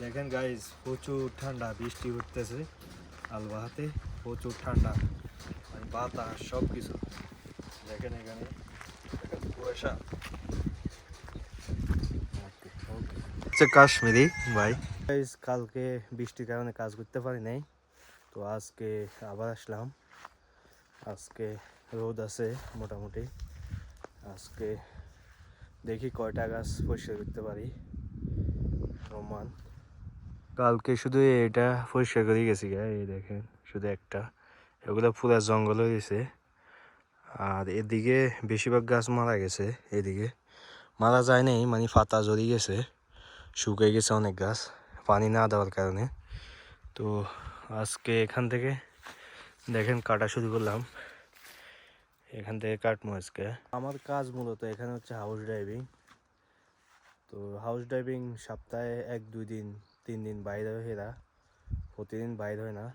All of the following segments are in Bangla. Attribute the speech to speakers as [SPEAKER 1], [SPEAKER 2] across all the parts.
[SPEAKER 1] দেখেন গাইজ প্রচুর ঠান্ডা, বৃষ্টি উঠতেছে আলবাহাতে প্রচুর ঠান্ডা মানে বাতাস সব কিছু দেখেন এখানে, কুয়াশা। হচ্ছে কাশ্মীরি, ভাই। গাইজ কালকে বৃষ্টির কারণে কাজ করতে পারি নাই, তো আজকে আবার আসলাম। আজকে রোদ আছে মোটামুটি। আজকে দেখি কয়টা গাছ পরিষ্কার করতে পারি। রোমান। কালকে শুধু এটা পরিষ্কার করে গেছি গা, এই দেখেন, শুধু একটা। এগুলো পুরো জঙ্গল হয়ে গেছে আর এদিকে বেশিরভাগ গাছ মারা গেছে, এদিকে। মারা যায় নাই মানে ফাতা জড়ি গেছে, শুকিয়ে গেছে অনেক গাছ, পানি না দেওয়ার কারণে। তো আজকে এখান থেকে দেখেন কাটা শুরু করলাম। এখান থেকে কাটবো আজকে। আমার কাজ মূলত এখানে হচ্ছে হাউস ড্রাইভিং তো হাউস ড্রাইভিং সপ্তাহে এক দুই দিন তিন দিন বাইরে হয় এরা প্রতিদিন বাইরে হয় না।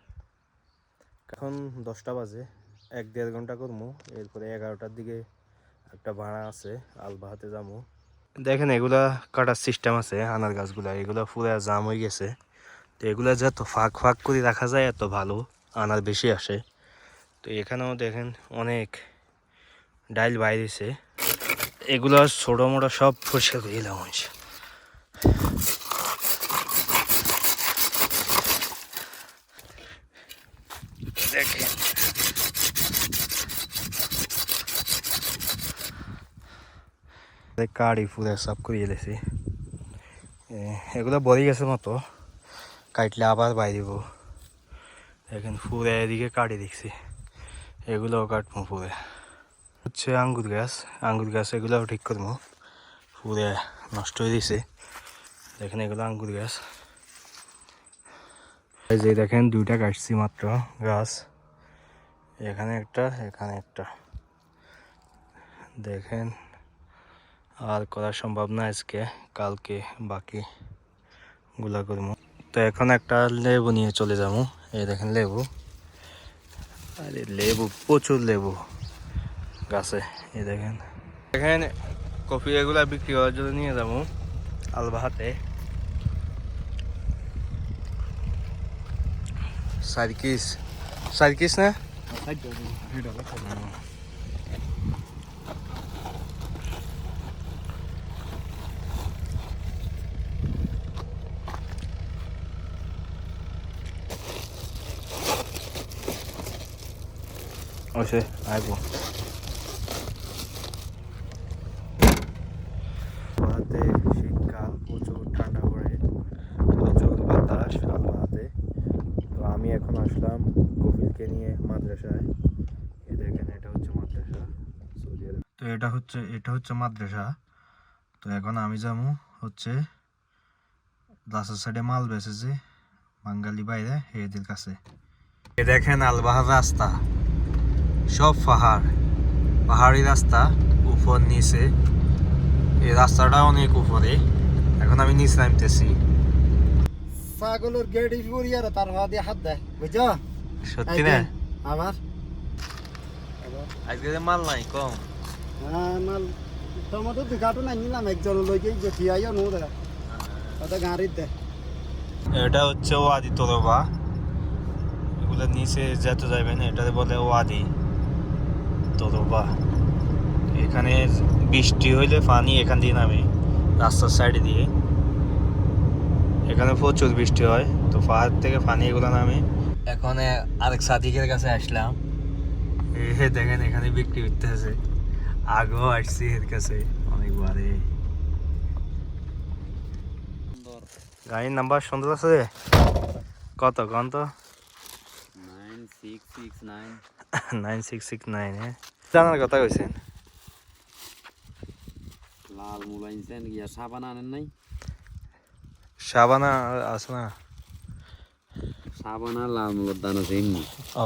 [SPEAKER 1] এখন দশটা বাজে, এক দেড় ঘণ্টা করব এরপরে এগারোটার দিকে একটা ভাড়া আছে আলবাহাতে যাব দেখেন, এগুলা কাটার সিস্টেম আছে, আনার গাছগুলা, এগুলা পুরো জাম হয়ে গেছে। তো এগুলা যত ফাঁক ফাঁক করে রাখা যায়, এত ভালো, আনার বেশি আসে। তো এখানেও দেখেন অনেক ডাইল বাইরেছে। এগুলো ছোটো মোটো সব পরিষ্কার করে দিলাম হয়েছে কাড়ি পুরো সব করিয়ে দিয়েছি এগুলো বড়ি গেছে মতো। কাটলে আবার বাইরিব দেখেন পুরো এদিকে কাটি দেখছি। এগুলোও কাটবো পুরো হচ্ছে আঙ্গুর গাছ। আঙ্গুর গাছ এগুলোও ঠিক করব। পুরে নষ্ট হয়ে দিছে। দেখেন এগুলো আঙ্গুর গাছ। এই যে দেখেন দুইটা কাটছি মাত্র গাছ। এখানে একটা এখানে একটা। দেখেন আর করা সম্ভব না আজকে কালকে বাকি গুলা করব। তো এখন একটা লেবু নিয়ে চলে যাব। এই দেখেন লেবু। আরে লেবু প্রচুর লেবু গাছে এই দেখেন। দেখেন কফি এগুলা বিক্রি করার জন্য নিয়ে যাব আলবাহাতে। সার্কিস। সার্কিস না? অবশ্যই আসব হাতে শীতকাল প্রচুর ঠান্ডা পড়ে প্রচুর বাতাস হাতে তো আমি এখন আসলাম কপিলকে নিয়ে মাদ্রাসায়। এই দেখেন এটা হচ্ছে মাদ্রাসা তো এটা হচ্ছে এটা হচ্ছে মাদ্রাসা। তো এখন আমি যাব হচ্ছে রাস্তার সাইডে মাল বেচেছে বাঙালি বাইরে এদের কাছে। এ দেখেন আলবাহার রাস্তা। সব পাহাড় পাহাড়ি রাস্তা উপর নিচে। এই রাস্তাটা অনেক উপরে। এখন আমি নিচে নামতেছি।
[SPEAKER 2] ছাগলের গেট ফুরিয়ার তার হাত দিয়ে হাত দেয় বুঝছ?
[SPEAKER 1] সত্যি না?
[SPEAKER 2] আবার
[SPEAKER 1] আজকে মাল নাই কম।
[SPEAKER 2] হ্যাঁ মাল টমেটো দুই কার্টুন আনিলাম একজন লইকে যে ঠিয়াইও নো দে ওটা গাড়ির দে
[SPEAKER 1] এটা হচ্ছে ওয়াদি তরবা। এগুলো নিচে যেতে যাবেন এটা বলে ওয়াদি। তরবা এখানে বৃষ্টি হইলে পানি এখান দিয়ে নামে, রাস্তার সাইডে দিয়ে। এখানে প্রচুর বৃষ্টি হয়, তো পাহাড় থেকে পানি এগুলো নামে। এখন আরেক সাদিকের কাছে আসলাম। এ দেখেন, এখানে বিক্রি করতে আছে আগেও আসছি এর কাছে, অনেকবারে। গাড়ির নাম্বার সুন্দর আছে? কত, কন তো?
[SPEAKER 3] Nine six six nine
[SPEAKER 1] nine six six nine হ্যাঁ। জানার কথা কইছেন।
[SPEAKER 3] লাল মুলাইনছেন গিয়া সাবান আনেন নাই?
[SPEAKER 1] সাবানা আছে না।
[SPEAKER 3] সাবান লাল মুলোর দান আছে এমনি
[SPEAKER 1] ও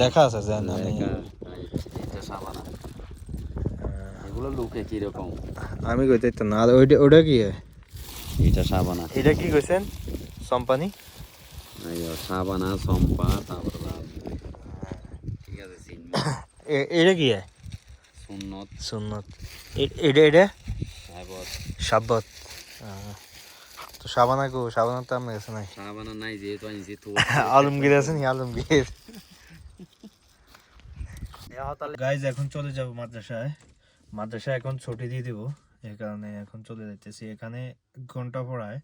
[SPEAKER 1] দেখা আছে জান আমি
[SPEAKER 3] এটা সাবান এগুলো লুকে কীরকম?
[SPEAKER 1] আমি কইতে তো না ওইটা ওটা কি?
[SPEAKER 3] এটা সাবানা
[SPEAKER 1] এটা কি কইছেন? সম্পানি
[SPEAKER 3] সাবানা সম্পা তারপর লাল
[SPEAKER 1] এটা কি
[SPEAKER 3] সুন্নত।
[SPEAKER 1] সুন্নত। এটা এটা সাব্বত। তো সাবানা গো সাবানা তো আমার কাছে নাই?
[SPEAKER 3] সাবানা নাই যেহেতু আনছি তো
[SPEAKER 1] আলমগীর আছে নি আলমগীর? গাইজ এখন চলে যাব মাদ্রাসায়। মাদ্রাসায় এখন ছুটি দিয়ে দিব। এই কারণে এখন চলে যাইতেছি। এখানে ঘণ্টা পড়ায়।